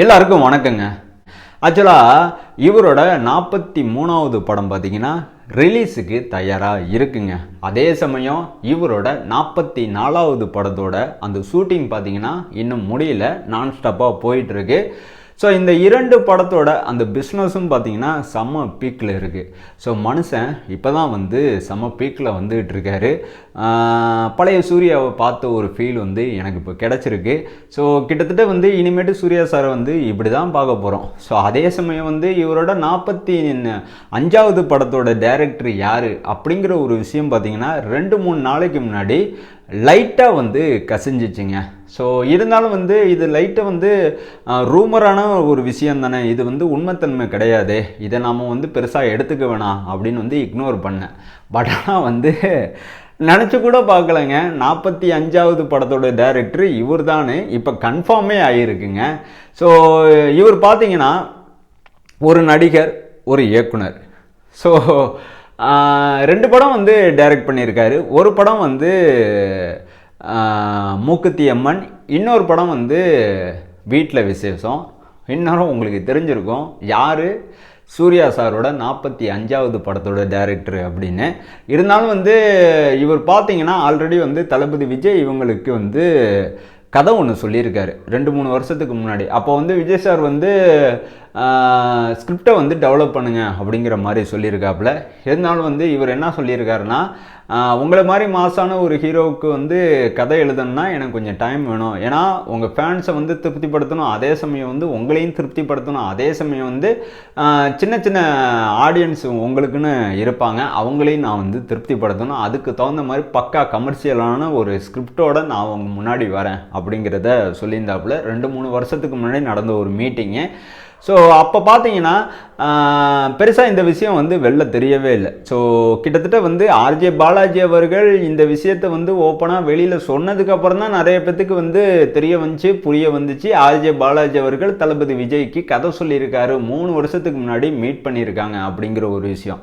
எல்லாருக்கும் வணக்கங்க. ஆக்சுவலாக இவரோட நாற்பத்தி மூணாவது படம் பார்த்தீங்கன்னா ரிலீஸுக்கு தயாராக இருக்குங்க. அதே சமயம் இவரோட நாற்பத்தி நாலாவது படத்தோட அந்த ஷூட்டிங் பார்த்தீங்கன்னா இன்னும் முடியல நான் ஸ்டாப்பாக போயிட்டுருக்கு ஸோ இந்த இரண்டு படத்தோட அந்த பிஸ்னஸும் பார்த்தீங்கன்னா செம்ம பீக்கில் இருக்குது ஸோ மனுஷன் இப்போ தான் வந்து செம்ம பீக்கில் வந்துகிட்டு இருக்காரு. பழைய சூர்யாவை பார்த்த ஒரு ஃபீல் வந்து எனக்கு இப்போ கிடச்சிருக்கு. ஸோ கிட்டத்தட்ட வந்து இனிமேட்டு சூர்யா சாரை வந்து இப்படி தான் பார்க்க போகிறோம் ஸோ அதே சமயம் வந்து இவரோட நாற்பத்தி அஞ்சாவது படத்தோட டைரக்டர் யார் அப்படிங்கிற ஒரு விஷயம் பார்த்தீங்கன்னா ரெண்டு மூணு நாளைக்கு முன்னாடி லைட்டாக வந்து கசிஞ்சிச்சுங்க. ஸோ இருந்தாலும் வந்து இது லைட்டை வந்து ரூமரான ஒரு விஷயம் தானே. இது வந்து உண்மைத்தன்மை கிடையாது. இதை நாம் வந்து பெருசாக எடுத்துக்க வேணாம் அப்படின்னு வந்து இக்னோர் பண்ணேன். பட் ஆனால் வந்து நினச்சி கூட பார்க்கலங்க. நாற்பத்தி அஞ்சாவது படத்தோட டைரக்டர் இவர் தானே இப்போ கன்ஃபார்மே ஆகியிருக்குங்க ஸோ இவர் பார்த்தீங்கன்னா ஒரு நடிகர் ஒரு இயக்குனர். ஸோ ரெண்டு படம் வந்து டைரக்ட் பண்ணியிருக்காரு. ஒரு படம் வந்து மூக்குத்தி அம்மன் இன்னொரு படம் வந்து வீட்டில் விசேஷம். இன்னொரு உங்களுக்கு தெரிஞ்சிருக்கும். யார்? சூர்யா சாரோட நாற்பத்தி அஞ்சாவது படத்தோட டேரக்டர் அப்படின்னு. இருந்தாலும் வந்து இவர் பார்த்தீங்கன்னா ஆல்ரெடி வந்து தளபதி விஜய் இவங்களுக்கு வந்து கதை ஒன்று சொல்லியிருக்காரு. ரெண்டு மூணு வருஷத்துக்கு முன்னாடி. அப்போ வந்து விஜய் சார் வந்து ஸ்கிரிப்டை வந்து டெவலப் பண்ணுங்க அப்படிங்கிற மாதிரி சொல்லியிருக்காப்புல. இருந்தாலும் வந்து இவர் என்ன சொல்லியிருக்காருன்னா உங்களை மாதிரி மாசான ஒரு ஹீரோவுக்கு வந்து கதை எழுதணும்னா எனக்கு கொஞ்சம் டைம் வேணும். ஏன்னா உங்கள் ஃபேன்ஸை வந்து திருப்திப்படுத்தணும். அதே சமயம் வந்து உங்களையும் திருப்திப்படுத்தணும். அதே சமயம் வந்து சின்ன சின்ன ஆடியன்ஸ் உங்களுக்குன்னு இருப்பாங்க. அவங்களையும் நான் வந்து திருப்திப்படுத்தணும். அதுக்கு தகுந்த மாதிரி பக்கா கமர்ஷியலான ஒரு ஸ்கிரிப்டோட நான் அவங்க முன்னாடி வரேன் அப்படிங்கிறத சொல்லியிருந்தாப்புல. ரெண்டு மூணு வருஷத்துக்கு முன்னாடி நடந்த ஒரு மீட்டிங்கு ஸோ அப்போ பார்த்தீங்கன்னா பெருசாக இந்த விஷயம் வந்து வெளில தெரியவே இல்லை. ஸோ கிட்டத்தட்ட வந்து ஆர்ஜே பாலாஜி அவர்கள் இந்த விஷயத்தை வந்து ஓப்பனாக வெளியில் சொன்னதுக்கப்புறம் தான் நிறைய பேத்துக்கு வந்து தெரிய வந்துச்சு புரிய வந்துச்சு. ஆர்ஜே பாலாஜி அவர்கள் தளபதி விஜய்க்கு கதை சொல்லியிருக்காரு. மூணு வருஷத்துக்கு முன்னாடி மீட் பண்ணியிருக்காங்க அப்படிங்கிற ஒரு விஷயம்.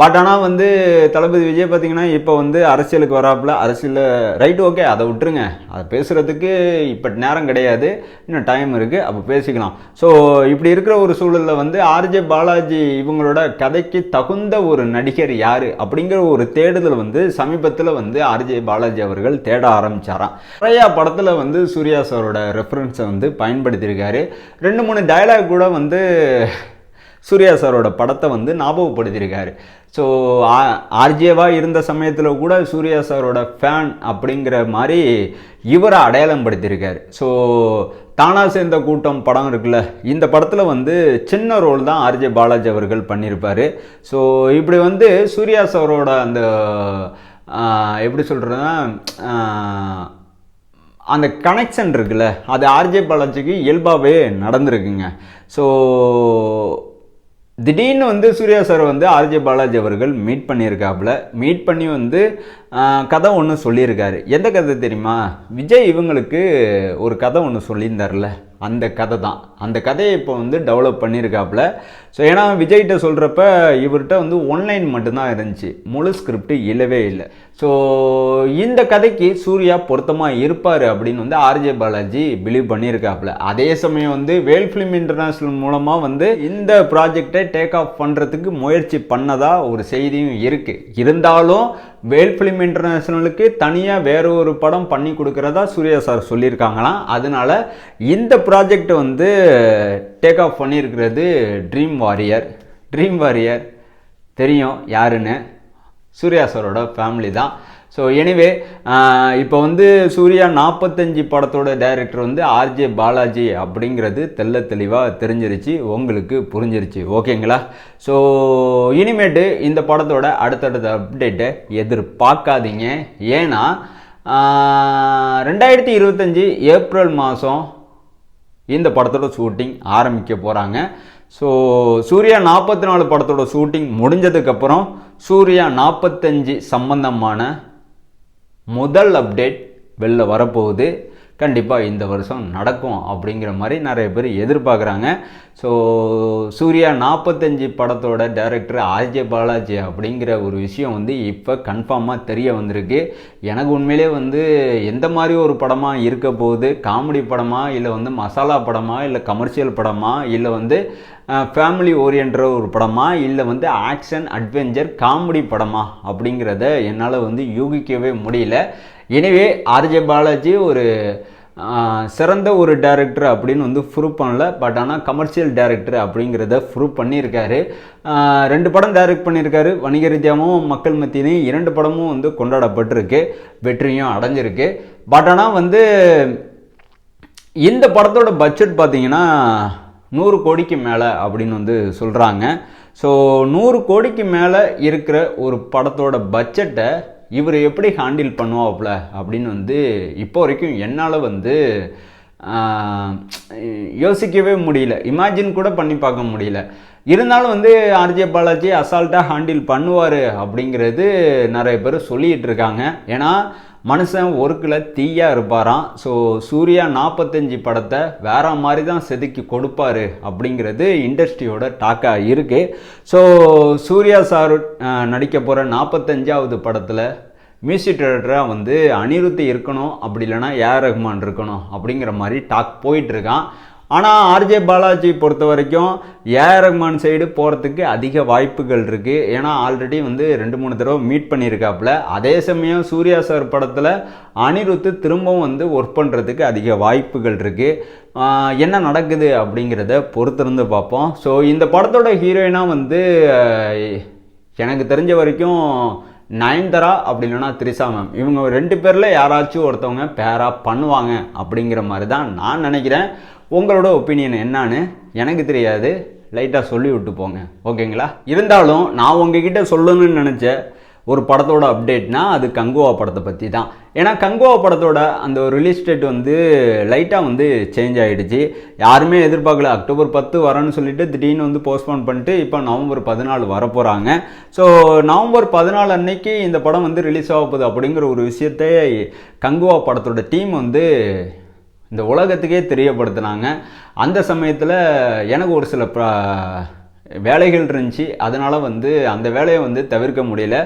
பட் ஆனால் வந்து தளபதி விஜய் பார்த்தீங்கன்னா இப்போ வந்து அரசியலுக்கு வராப்புல அரசியலில் ரைட் ஓகே அதை விட்டுருங்க. அதை பேசுகிறதுக்கு இப்போ நேரம் கிடையாது. இன்னும் டைம் இருக்குது அப்போ பேசிக்கலாம். ஸோ இப்படி இருக்கிற ஒரு சூழலில் வந்து ஆர்ஜே பாலாஜி இவங்களோட கதைக்கு தகுந்த ஒரு நடிகர் யார்? அப்படிங்கிற ஒரு தேடுதல் வந்து சமீபத்தில் வந்து ஆர்ஜே பாலாஜி அவர்கள் தேட ஆரம்பித்தாராம் நிறையா படத்தில் வந்து சூர்யா சாரோட ரெஃபரன்ஸை வந்து பயன்படுத்தியிருக்காரு. ரெண்டு மூணு டயலாக் கூட வந்து சூர்யா சாரோட படத்தை வந்து ஞாபகப்படுத்தியிருக்காரு. ஸோ ஆர்ஜேவாக இருந்த சமயத்தில் கூட சூர்யா சாரோட ஃபேன் அப்படிங்கிற மாதிரி இவரை அடையாளம் படுத்தியிருக்காரு. ஸோ தானா சேர்ந்த கூட்டம் படம் இருக்குல்ல இந்த படத்தில் வந்து சின்ன ரோல் தான் ஆர்ஜே பாலாஜி அவர்கள் பண்ணியிருப்பார். ஸோ இப்படி வந்து சூர்யா சாரோட அந்த எப்படி சொல்கிறதுன்னா அந்த கனெக்ஷன் இருக்குல்ல அது ஆர்ஜே பாலாஜிக்கு இயல்பாகவே நடந்திருக்குங்க. ஸோ திடீர்னு வந்து சூர்யா சார் வந்து ஆர்ஜே பாலாஜி அவர்கள் மீட் பண்ணியிருக்காப்புல. மீட் பண்ணி வந்து கதை ஒன்று சொல்லியிருக்காரு. எந்த கதை தெரியுமா? விஜய் இவங்களுக்கு ஒரு கதை ஒன்று சொல்லியிருந்தார்ல. அந்த கதை தான். அந்த கதையை இப்போ வந்து டெவலப் பண்ணியிருக்காப்புல ஸோ ஏன்னா விஜய்கிட்ட சொல்கிறப்ப இவர்கிட்ட வந்து ஒன்லைன் மட்டும்தான் இருந்துச்சு. முழு ஸ்கிரிப்ட் இல்லவே இல்லை. ஸோ இந்த கதைக்கு சூர்யா பொருத்தமாக இருப்பார் அப்படின்னு வந்து ஆர்ஜே பாலாஜி பிலீவ் பண்ணியிருக்காப்புல அதே சமயம் வந்து வேல் ஃபிலிம் இன்டர்நேஷ்னல் மூலமாக வந்து இந்த ப்ராஜெக்டை டேக் ஆஃப் பண்ணுறதுக்கு முயற்சி பண்ணதா ஒரு செய்தியும் இருக்குது இருந்தாலும் வேல் ஃபிலிம் இன்டர்நேஷ்னலுக்கு தனியாக வேற ஒரு படம் பண்ணி கொடுக்குறதா சூர்யா சார் சொல்லியிருக்காங்களாம். அதனால இந்த ப்ராஜெக்ட் வந்து டேக் ஆஃப் பண்ணியிருக்கிறது ட்ரீம் வாரியர் ட்ரீம் வாரியர் தெரியும் யாருன்னு. சூர்யா சாரோட ஃபேமிலி தான். ஸோ எனிவே இப்போ வந்து சூர்யா நாற்பத்தஞ்சு படத்தோட டைரக்டர் வந்து ஆர்ஜே பாலாஜி அப்படிங்கிறது தெள்ள தெளிவாக தெரிஞ்சிருச்சு உங்களுக்கு புரிஞ்சிருச்சு. ஓகேங்களா ஸோ இனிமேட்டு இந்த படத்தோட அடுத்தடுத்த அப்டேட்டை எதிர்பார்க்காதீங்க. ஏன்னா ரெண்டாயிரத்தி இருபத்தஞ்சி ஏப்ரல் மாதம் இந்த படத்தோட ஷூட்டிங் ஆரம்பிக்க போகிறாங்க ஸோ சூர்யா நாற்பத்தி நாலு படத்தோட ஷூட்டிங் முடிஞ்சதுக்கப்புறம் சூர்யா நாற்பத்தஞ்சு சம்பந்தமான முதல் அப்டேட் வெளில வரப்போகுது. கண்டிப்பாக இந்த வருஷம் நடக்கும் அப்படிங்கிற மாதிரி நிறைய பேர் எதிர்பார்க்குறாங்க. ஸோ சூர்யா நாற்பத்தஞ்சு படத்தோட டைரக்டர் ஆர்ஜே பாலாஜி அப்படிங்கிற ஒரு விஷயம் வந்து இப்போ கன்ஃபார்மாக தெரிய வந்திருக்கு. எனக்கு உண்மையிலே வந்து எந்த மாதிரி ஒரு படமாக இருக்க போகுது? காமெடி படமா? இல்லை வந்து மசாலா படமா? இல்லை கமர்ஷியல் படமா? இல்லை வந்து ஃபேமிலி ஓரியன்ற ஒரு படமா இல்லை வந்து ஆக்ஷன் அட்வென்ச்சர் காமெடி படமா அப்படிங்கிறத என்னால் வந்து யூகிக்கவே முடியல. எனவே ஆர்ஜே பாலாஜி ஒரு சிறந்த ஒரு டேரக்டர் அப்படின்னு வந்து ப்ரூவ் பண்ணல. பட் ஆனால் கமர்ஷியல் டேரக்டர் அப்படிங்கிறத ப்ரூவ் பண்ணியிருக்காரு. ரெண்டு படம் டைரக்ட் பண்ணியிருக்காரு. வணிக ரீதியாகவும் மக்கள் மத்தியிலையும் இரண்டு படமும் வந்து கொண்டாடப்பட்டிருக்கு. வெற்றியும் அடைஞ்சிருக்கு. பட் ஆனால் வந்து இந்த படத்தோட பட்ஜெட் பார்த்திங்கன்னா நூறு கோடிக்கு மேலே அப்படின்னு வந்து சொல்கிறாங்க ஸோ நூறு கோடிக்கு மேலே இருக்கிற ஒரு படத்தோட பட்ஜெட்டை இவர் எப்படி ஹேண்டில் பண்ணுவாப்ல அப்படின்னு வந்து இப்போ வரைக்கும் என்னால் வந்து யோசிக்கவே முடியல. இமேஜின் கூட பண்ணி பார்க்க முடியல. இருந்தாலும் வந்து ஆர்ஜே பாலாஜி அசால்ட்டாக ஹேண்டில் பண்ணுவார் அப்படிங்கிறது நிறைய பேர் சொல்லிகிட்டு இருக்காங்க. ஏன்னா மனுஷன் ஒர்க்கில் தீயாக இருப்பாராம். ஸோ சூர்யா நாற்பத்தஞ்சு படத்தை வேற மாதிரி தான் செதுக்கி கொடுப்பாரு அப்படிங்கிறது இண்டஸ்ட்ரியோட டாக்காக இருக்குது ஸோ சூர்யா சார் நடிக்க போகிற நாற்பத்தஞ்சாவது படத்தில் மியூசிக் டைரக்டராக வந்து அனிருத்தி இருக்கணும் அப்படி இல்லைன்னா ஏஆர் ரஹ்மான் இருக்கணும் அப்படிங்கிற மாதிரி டாக் போயிட்டுருக்கான் ஆனால் ஆர்ஜே பாலாஜி பொறுத்த வரைக்கும் ஏஆர் ரஹ்மான் சைடு போகிறதுக்கு அதிக வாய்ப்புகள் இருக்குது ஏன்னா ஆல்ரெடி வந்து ரெண்டு மூணு தடவை மீட் பண்ணியிருக்காப்புல. அதே சமயம் சூர்யா சார் படத்தில் அனிருத் திரும்பவும் வந்து ஒர்க் பண்ணுறதுக்கு அதிக வாய்ப்புகள் இருக்குது என்ன நடக்குது அப்படிங்கிறத பொறுத்திருந்து பார்ப்போம். ஸோ இந்த படத்தோட ஹீரோயினாக வந்து எனக்கு தெரிஞ்ச வரைக்கும் நயன்தரா அப்படி இல்லைன்னா திரிசா மேம் இவங்க ரெண்டு பேரில் யாராச்சும் ஒருத்தவங்க பேராக பண்ணுவாங்க அப்படிங்கிற மாதிரி தான் நான் நினைக்கிறேன். உங்களோட ஒப்பீனியன் என்னான்னு எனக்கு தெரியாது. லைட்டாக சொல்லி விட்டு போங்க. ஓகேங்களா இருந்தாலும் நான் உங்ககிட்ட சொல்லணும்னு நினச்ச ஒரு படத்தோட அப்டேட்னா அது கங்குவா படத்தை பற்றி தான் ஏன்னா கங்குவா படத்தோட அந்த ரிலீஸ் டேட் வந்து லைட்டாக வந்து சேஞ்ச் ஆகிடுச்சு யாருமே எதிர்பார்க்கல அக்டோபர் பத்து வரேன்னு சொல்லிட்டு திடீர்னு வந்து போஸ்ட்போன் பண்ணிட்டு இப்போ நவம்பர் பதினாலு வரப்போகிறாங்க ஸோ நவம்பர் பதினாலு அன்னைக்கு இந்த படம் வந்து ரிலீஸ் ஆக போகுது அப்படிங்கிற ஒரு விஷயத்தை கங்குவா படத்தோட டீம் வந்து இந்த உலகத்துக்கே தெரியப்படுத்தினாங்க. அந்த சமயத்தில் எனக்கு ஒரு சில ப்ரா வேலைகள் இருந்துச்சு. அதனால் வந்து அந்த வேலையை வந்து தவிர்க்க முடியல.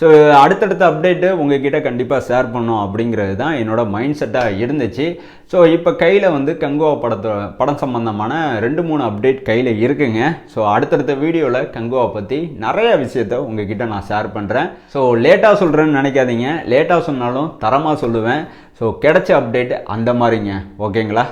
ஸோ அடுத்தடுத்த அப்டேட்டு உங்ககிட்ட கண்டிப்பாக ஷேர் பண்ணோம் அப்படிங்கிறது தான் என்னோட மைண்ட் செட்டாக இருந்துச்சு. ஸோ இப்போ கையில் வந்து கங்குவா படத்தை படம் சம்மந்தமான ரெண்டு மூணு அப்டேட் கையில் இருக்குங்க. ஸோ அடுத்தடுத்த வீடியோவில் கங்குவா பற்றி நிறைய விஷயத்த உங்ககிட்ட நான் ஷேர் பண்ணுறேன் ஸோ லேட்டாக சொல்கிறேன்னு நினைக்காதீங்க. லேட்டாக சொன்னாலும் தரமாக சொல்லுவேன். ஸோ கிடைச்ச அப்டேட் அந்த மாதிரிங்க. ஓகேங்களா